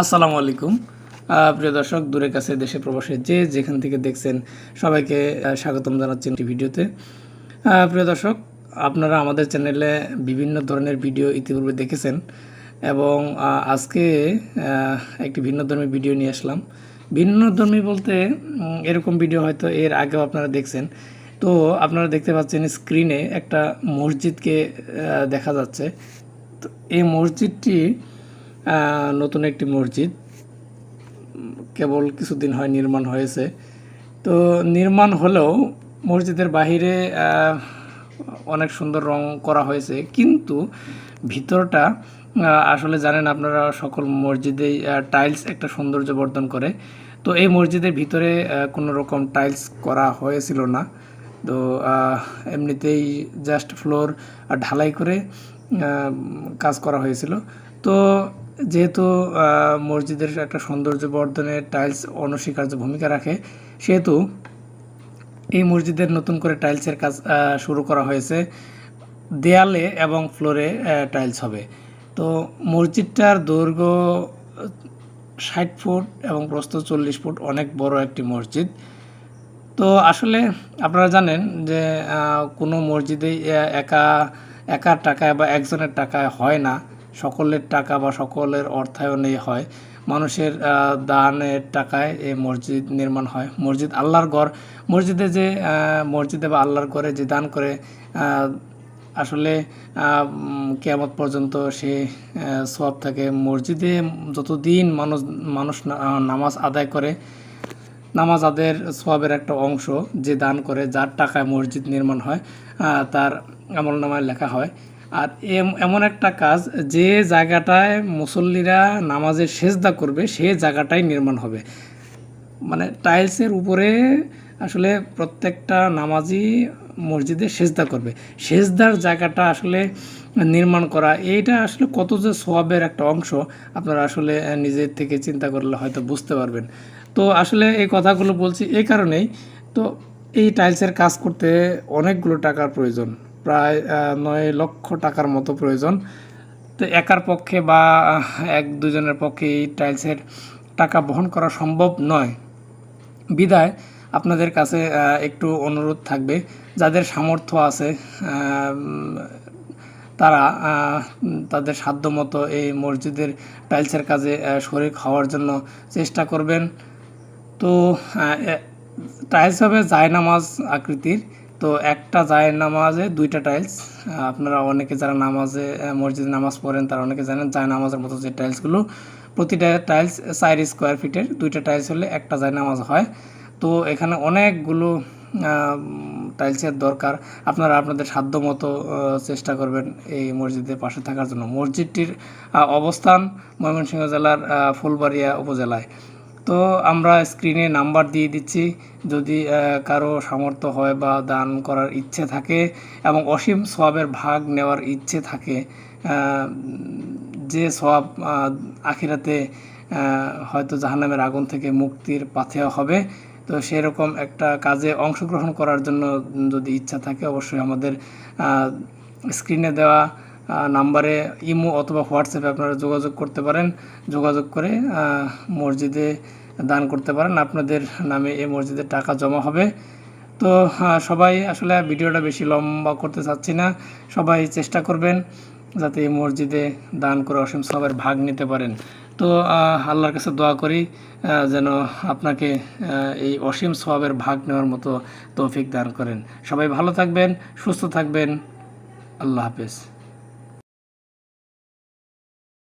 আসসালামু আলাইকুম। প্রিয় দর্শক দূরের কাছে দেশে প্রবাসে যে যেখান থেকে দেখছেন সবাইকে স্বাগতম জানাচ্ছি ভিডিওতে। প্রিয় দর্শক, আপনারা আমাদের চ্যানেলে বিভিন্ন ধরনের ভিডিও ইতিপূর্বে দেখেছেন এবং আজকে একটি ভিন্ন ধর্মী ভিডিও নিয়ে আসলাম। ভিন্ন ধর্মী বলতে এরকম ভিডিও হয়তো এর আগেও আপনারা দেখছেন। তো, আপনারা দেখতে পাচ্ছেন স্ক্রিনে একটা মসজিদকে দেখা যাচ্ছে। তো, এই মসজিদটি নতুন একটি মসজিদ। কেবল কিছুদিন হয় নির্মাণ হয়েছে। তো নির্মাণ হলেও মসজিদের বাহিরে অনেক সুন্দর রং করা হয়েছে। কিন্তু ভিতরটা আসলে জানেন আপনারা সকল মসজিদেই টাইলস একটা সৌন্দর্য বর্ধন করে। তো এই মসজিদের ভিতরে কোনো রকম টাইলস করা হয়েছিল না। তো এমনিতেই জাস্ট ফ্লোর ঢালাই করে কাজ করা হয়েছিল। তো যেহেতু মসজিদের একটা সৌন্দর্য বর্ধনে টাইলস অনস্বীকার্য ভূমিকা রাখে, সেহেতু এই মসজিদের নতুন করে টাইলসের কাজ শুরু করা হয়েছে। দেয়ালে এবং ফ্লোরে টাইলস হবে। তো মসজিদটার দৈর্ঘ্য ষাট ফুট এবং প্রস্থ চল্লিশ ফুট, অনেক বড় একটি মসজিদ। তো আসলে আপনারা জানেন যে কোনো মসজিদেই একা একার টাকায় বা একজনের টাকায় হয় না। সকলের টাকা বা সকলের অর্থায়নে হয়। মানুষের দানের টাকায় এই মসজিদ নির্মাণ হয়। মসজিদ আল্লাহর ঘর। মসজিদে যে মসজিদে বা আল্লাহর ঘরে যে দান করে আসলে কেমত পর্যন্ত সে সব থাকে। মসজিদে যতদিন মানুষ মানুষ নামাজ আদায় করে, নামাজ আদের সবের একটা অংশ যে দান করে, যার টাকায় মসজিদ নির্মাণ হয় তার আমল নামায় লেখা হয়। আর এম- এমন একটা কাজ, যে জায়গাটায় মুসল্লিরা নামাজের সেজদা করবে, সে জায়গাটাই নির্মাণ হবে। মানে টাইলসের উপরে আসলে প্রত্যেকটা নামাজি মসজিদে সেজদা করবে। সেজদার জায়গাটা আসলে নির্মাণ করা, এইটা আসলে কত যে সোয়াবের একটা অংশ, আপনারা আসলে নিজের থেকে চিন্তা করলে হয়তো বুঝতে পারবেন। তো আসলে এই কথাগুলো বলছি এই কারণেই। তো এই টাইলসের কাজ করতে অনেকগুলো টাকার প্রয়োজন। প্রায় নয় লক্ষ টাকার মতো প্রয়োজন। তো একার পক্ষে বা এক দুজনের পক্ষে এই টাইলসের টাকা বহন করা সম্ভব নয়। বিদায়, আপনাদের কাছে একটু অনুরোধ থাকবে। যাদের সামর্থ্য আছে তারা তাদের সাধ্যমতো এই মসজিদের টাইলসের কাজে শরিক হওয়ার জন্য চেষ্টা করবেন। তো টাইলস হবে জায়নামাজ আকৃতির। তো একটা জায়ের নামাজে দুইটা টাইলস আপনারা অনেকে যারা নামাজে মসজিদে নামাজ পড়েন, তারা অনেকে জানেন জায়নামাজের মতো যে টাইলসগুলো প্রতিটা টাইলস চার স্কোয়ার ফিটের দুইটা টাইলস হলে একটা জায়নামাজ হয়। তো এখানে অনেকগুলো টাইলসের দরকার। আপনারা আপনাদের সাধ্য মতো চেষ্টা করবেন এই মসজিদের পাশে থাকার জন্য। মসজিদটির অবস্থান ময়মনসিংহ জেলার ফুলবাড়িয়া উপজেলায়। তো আমরা স্ক্রিনে নাম্বার দিয়ে দিচ্ছি। যদি কারও সামর্থ্য হয় বা দান করার ইচ্ছে থাকে এবং অসীম সওয়াবের ভাগ নেওয়ার ইচ্ছে থাকে যে আহ, আখিরাতে হয়তো জাহান্নামের আগুন থেকে মুক্তির পাথেয় হবে তো সেরকম একটা কাজে অংশগ্রহণ করার জন্য যদি ইচ্ছা থাকে অবশ্যই আমাদের স্ক্রিনে দেওয়া নাম্বারে ইমো অথবা হোয়াটসঅ্যাপে আপনারা যোগাযোগ করতে পারেন। যোগাযোগ করে মসজিদে দান করতে পারেন। আপনাদের নামে এই মসজিদে টাকা জমা হবে। তো সবাই আসলে ভিডিওটা বেশি লম্বা করতে চাচ্ছি না। সবাই চেষ্টা করবেন যাতে এই মসজিদে দান করে অসীম সবের ভাগ নিতে পারেন। তো আল্লাহর কাছে দোয়া করি যেন আপনাকে এই অসীম সবের ভাগ নেওয়ার মতো তৌফিক দান করেন। সবাই ভালো থাকবেন, সুস্থ থাকবেন। আল্লাহ হাফেজ।